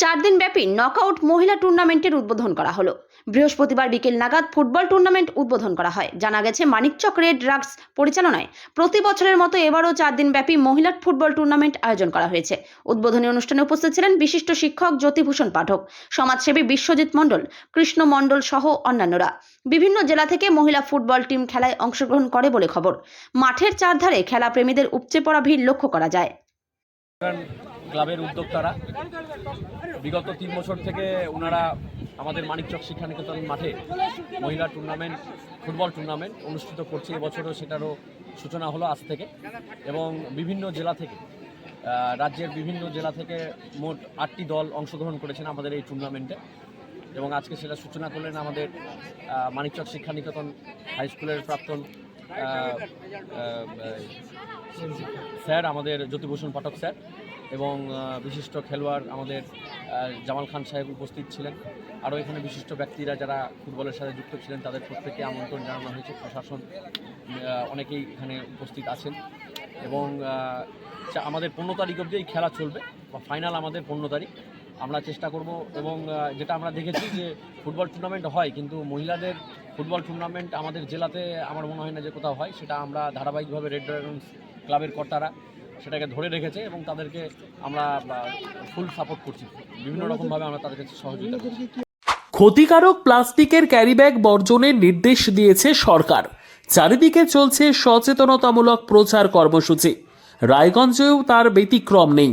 চার দিন ব্যাপী নকআউট মহিলা টুর্নামেন্টের উদ্বোধন করা হলো। বৃহস্পতিবার বিকেল নাগাদ ফুটবল টুর্নামেন্ট উদ্বোধন করা হয়। জানা গেছে, মানিকচক রেড ড্রাগস পরিচালনায় প্রতি বছরের মতো এবারও চার দিন ব্যাপী মহিলা ফুটবল টুর্নামেন্ট আয়োজন করা হয়েছে। উদ্বোধনী অনুষ্ঠানে উপস্থিত ছিলেন বিশিষ্ট শিক্ষক জ্যোতিভূষণ পাঠক, সমাজসেবী বিশ্বজিৎ মণ্ডল, কৃষ্ণ মণ্ডল সহ অন্যান্যরা। বিভিন্ন জেলা থেকে মহিলা ফুটবল টিম খেলায় অংশগ্রহণ করে বলে খবর। মাঠের চারধারে খেলা প্রেমীদের উপচে পড়া ভিড় লক্ষ্য করা যায়। ক্লাবের উদ্যোক্তারা। বিগত তিন বছর থেকে ওনারা আমাদের মানিকচক শিক্ষানিকেতন মাঠে মহিলা টুর্নামেন্ট ফুটবল টুর্নামেন্ট অনুষ্ঠিত করছে। এবছরও সেটারও সূচনা হলো আজ থেকে। এবং বিভিন্ন জেলা থেকে রাজ্যের বিভিন্ন জেলা থেকে মোট আটটি দল অংশগ্রহণ করেছেন আমাদের এই টুর্নামেন্টে এবং আজকে সেটা সূচনা করলেন আমাদের মানিকচক শিক্ষানিকেতন হাই স্কুলের প্রাক্তন স্যার, আমাদের জ্যোতিভূষণ পাঠক স্যার এবং বিশিষ্ট খেলোয়াড় আমাদের জামাল খান সাহেব উপস্থিত ছিলেন। আরও এখানে বিশিষ্ট ব্যক্তিরা যারা ফুটবলের সাথে যুক্ত ছিলেন, তাদের প্রত্যেককে আমন্ত্রণ জানানো হয়েছে। প্রশাসন অনেকেই এখানে উপস্থিত আছেন এবং আমাদের পনেরো তারিখ অবধি এই খেলা চলবে, বা ফাইনাল আমাদের পনেরো তারিখ। আমরা চেষ্টা করব এবং যেটা আমরা দেখেছি যে ফুটবল টুর্নামেন্ট হয়, কিন্তু মহিলাদের ফুটবল টুর্নামেন্ট আমাদের জেলাতে আমার মনে হয় না যে কোথাও হয়। সেটা আমরা ধারাবাহিকভাবে রেড ড্রাগনস ক্লাবের কর্তারা সেটাকে ধরে রেখেছে এবং তাদেরকে আমরা ফুল সাপোর্ট করছি। বিভিন্ন রকমভাবে আমরা তাদের কাছে সহযোগিতা করছি। ক্ষতিকারক প্লাস্টিকের ক্যারিব্যাগ বর্জনের নির্দেশ দিয়েছে সরকার। চারিদিকে চলছে সচেতনতামূলক প্রচার কর্মসূচি। রায়গঞ্জেও তার ব্যতিক্রম নেই।